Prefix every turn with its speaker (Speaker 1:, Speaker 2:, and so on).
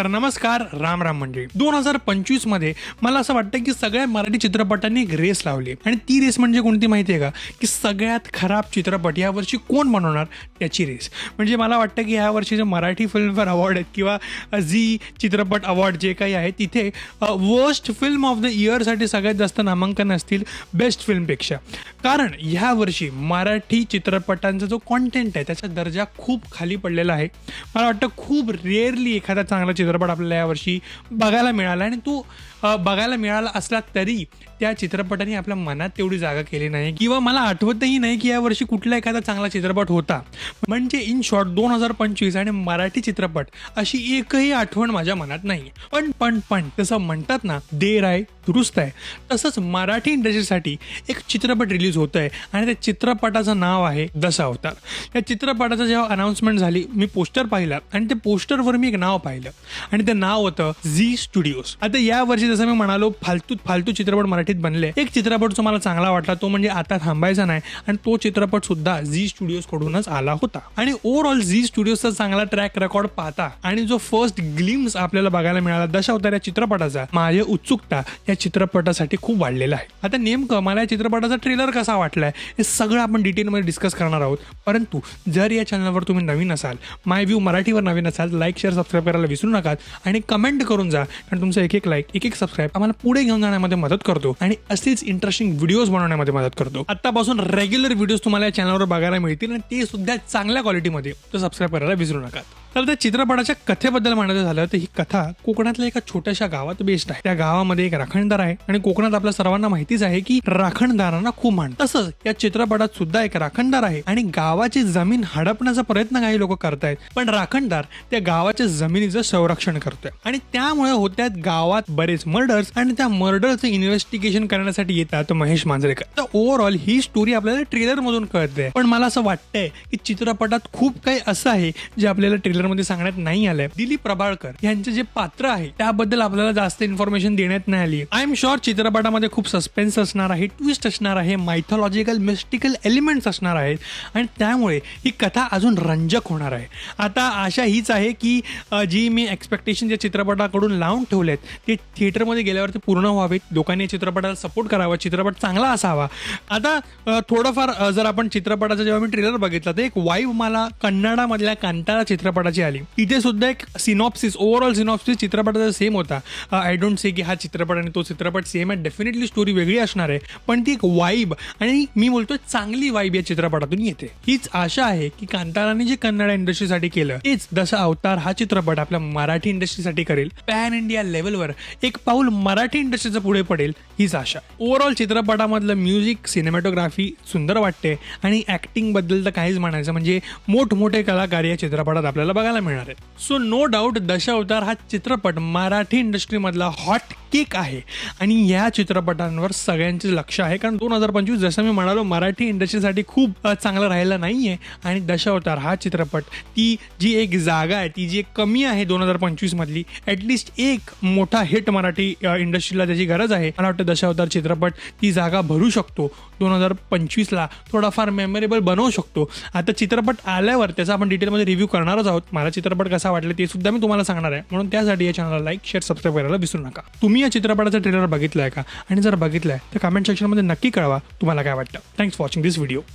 Speaker 1: तर नमस्कार राम राम मंडळी. दोन हजार पंचवीसमध्ये मला असं वाटतं की सगळ्या मराठी चित्रपटांनी एक रेस लावली आणि ती रेस म्हणजे कोणती माहिती आहे का? की सगळ्यात खराब चित्रपट यावर्षी कोण बनवणार त्याची रेस. म्हणजे मला वाटतं की यावर्षी जे मराठी फिल्मफेअर अवॉर्ड आहेत किंवा झी चित्रपट अवॉर्ड जे काही आहे तिथे वर्स्ट फिल्म ऑफ द इयरसाठी सगळ्यात जास्त नामांकन असतील बेस्ट फिल्मपेक्षा कारण ह्यावर्षी मराठी चित्रपटांचा जो कॉन्टेंट आहे त्याचा दर्जा खूप खाली पडलेला आहे. मला वाटतं खूप रेअरली एखादा चांगला चित्रपट चित्रपट आपल्याला यावर्षी बघायला मिळाला आणि तो बघायला मिळाला असला तरी त्या चित्रपटाने आपल्या मनात तेवढी जागा केली नाही. किंवा मला आठवतही नाही की यावर्षी कुठला एखादा चांगला चित्रपट होता. म्हणजे इन शॉर्ट दोन हजार पंचवीस आणि मराठी चित्रपट अशी एकही आठवण माझ्या मनात नाही. पण पण पण तसं म्हणतात ना देर आहे दुरुस्त आहे. तसंच मराठी इंडस्ट्रीसाठी एक चित्रपट रिलीज होत आहे आणि त्या चित्रपटाचं नाव आहे दसा अवतार. या चित्रपटाचं जेव्हा अनाऊन्समेंट झाली मी पोस्टर पाहिलं आणि ते पोस्टरवर मी एक नाव पाहिलं. आणि ते नाव होतं झी स्टुडिओज. आता या वर्षी जसं मी म्हणालो फालतू फालतू चित्रपट मराठीत बनले. एक चित्रपट जो मला चांगला वाटला तो म्हणजे आता थांबायचा नाही आणि तो चित्रपट सुद्धा झी स्टुडिओज कडूनच आला होता. आणि ओव्हरऑल झी स्टुडिओजचा चांगला ट्रॅक रेकॉर्ड पाहता आणि जो फर्स्ट ग्लिम्स आपल्याला बघायला मिळाला दशावतार या चित्रपटाचा माझी उत्सुकता या चित्रपटासाठी खूप वाढलेला आहे. आता नेमकं मला या चित्रपटाचा ट्रेलर कसा वाटलाय हे सगळं आपण डिटेलमध्ये डिस्कस करणार आहोत. परंतु जर या चॅनलवर तुम्ही नवीन असाल माय व्ह्यू मराठीवर नवीन असाल लाईक शेअर सबस्क्राईब करायला विसरू नका आणि कमेंट करून जा कारण तुमचं एक एक लाईक एक एक सबस्क्राईब आम्हाला पुढे घेऊन जाण्यामध्ये मदत करतो आणि असेच इंटरेस्टिंग व्हिडिओज बनवण्यामध्ये मदत करतो. आतापासून रेग्युलर व्हिडिओज तुम्हाला या चॅनलवर बघायला मिळतील आणि ते सुद्धा चांगल्या क्वालिटीमध्ये तर सबस्क्राईब करायला विसरू नका तर त्या चित्रपटाच्या कथेबद्दल म्हणायचं झालं तर ही कथा कोकणातल्या एका छोट्याशा गावात बेस्ड आहे. त्या गावामध्ये एक राखणदार आहे आणि कोकणात आपल्या सर्वांना माहितीच आहे की राखणदारांना खूप मान तसंच या चित्रपटात सुद्धा एक राखणदार आहे आणि गावाची जमीन हडपण्याचा प्रयत्न काही लोक करतायत पण राखणदार त्या गावाच्या जमिनीचं संरक्षण करतोय. आणि त्यामुळे होत्यात गावात बरेच मर्डर्स आणि त्या मर्डरचं इन्व्हेस्टिगेशन करण्यासाठी येतात महेश मांजरेकर. तर ओव्हरऑल ही स्टोरी आपल्याला ट्रेलर मधून कळते पण मला असं वाटतंय की चित्रपटात खूप काही असं आहे जे आपल्याला ट्रेलर मध्ये सांगण्यात नाही आलंय. दिलीप प्रभाळकर यांचे जे पात्र आहे त्याबद्दल आपल्याला जास्त इन्फॉर्मेशन देण्यात नाही आली. आय एम शुअर चित्रपटामध्ये खूप सस्पेन्स असणार आहे ट्विस्ट असणार आहे मायथॉलॉजिकल मिस्टिकल एलिमेंट्स असणार आहेत आणि त्यामुळे ही कथा अजून रंजक होणार आहे. आता आशा हीच आहे की जी मी एक्सपेक्टेशन या चित्रपटाकडून लावून ठेवलेत ते थिएटरमध्ये गेल्यावर ते पूर्ण व्हावेत. लोकांनी या चित्रपटाला सपोर्ट करावा चित्रपट चांगला असावा. आता थोडंफार जर आपण चित्रपटाचा जेव्हा मी ट्रेलर बघितला तर एक वाईव मला कन्नडामधल्या कांतारा चित्रपटाची आली. तिथे सुद्धा एक सिनॉप्सिस ओव्हरऑल सिनॉप्सिस चित्रपटाचा सेम होता. आय डोंट से की हा चित्रपट आणि तो चित्रपट सेम आहे. डेफिनेटली स्टोरी वेगळी असणार आहे. पण ती एक वाईब आणि मी बोलतोय चांगली वाईब या चित्रपटातून येते. हीच आशा आहे की कांताराने जे कन्नड इंडस्ट्रीसाठी केलं तेच दसा अवतार हा चित्रपट आपल्या मराठी इंडस्ट्रीसाठी करेल. पॅन इंडिया लेवलवर एक पाऊल मराठी इंडस्ट्रीचं पुढे पडेल हीच आशा. ओव्हरऑल चित्रपटामधलं म्युझिक सिनेमॅटोग्राफी सुंदर वाटते आणि ऍक्टिंगबद्दल तर काहीच म्हणायचं म्हणजे मोठमोठे कलाकार या चित्रपटात आपल्याला बघायला मिळणार आहेत सो नो डाऊट दशावतार हा चित्रपट मराठी इंडस्ट्रीमधला हॉट केक आहे. आणि या चित्रपटांवर सगळ्यांचे लक्ष आहे. कारण दोन हजार पंचवीस जसं मी म्हणालो मराठी इंडस्ट्रीसाठी खूप चांगलं राहिलं आहे आणि दशावतार हा चित्रपट ती जी एक जागा आहे ती जी एक कमी आहे दोन हजार पंचवीसमधली ॲटलिस्ट एक मोठा हिट मराठी इंडस्ट्रीला त्याची गरज आहे. मला वाटतं दशावतार चित्रपट ती जागा भरू शकतो. दोन हजार पंचवीसला थोडाफार मेमोरेबल बनवू शकतो. आता चित्रपट आल्यावर त्याचा आपण डिटेलमध्ये रिव्ह्यू करणारच आहोत. मला चित्रपट कसा वाटला ते सुद्धा मी तुम्हाला सांगणार आहे. म्हणून त्यासाठी या चॅनलला लाईक शेअर सबस्क्राईब करायला विसरू नका. तुम्ही या चित्रपटाचा ट्रेलर बघितलाय का? आणि जर बघितलाय तर कमेंट सेक्शनमध्ये नक्की कळवा. तुम्हाला काय वाटतं? Thanks for watching this video